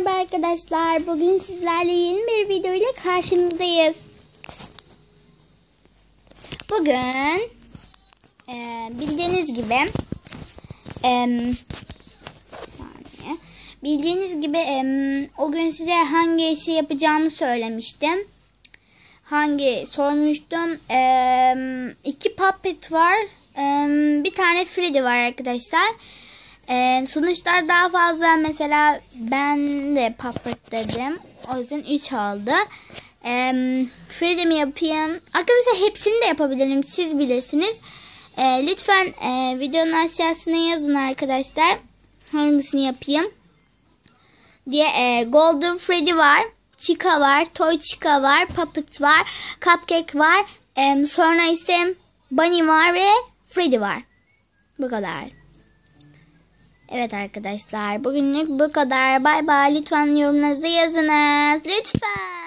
merhaba arkadaşlar. Bugün sizlerle yeni bir video ile karşınızdayız. Bugün e, bildiğiniz gibi e, saniye. bildiğiniz gibi e, o gün size hangi işi yapacağımı söylemiştim. Hangi sormuştum. E, iki puppet var. E, bir tane Freddy var arkadaşlar. Ee, sonuçlar daha fazla mesela ben de puppet dedim. O yüzden 3 oldu. Ee, Freddy mi yapayım? Arkadaşlar hepsini de yapabilirim. Siz bilirsiniz. Ee, lütfen e, videonun aşağısına yazın arkadaşlar. Hangisini yapayım? Diye e, Golden Freddy var. Chica var. Toy Chica var. Puppet var. Cupcake var. E, sonra ise Bunny var ve Freddy var. Bu kadar. Evet arkadaşlar bugünlük bu kadar. Bay bay. Lütfen yorumlarınızı yazınız. Lütfen.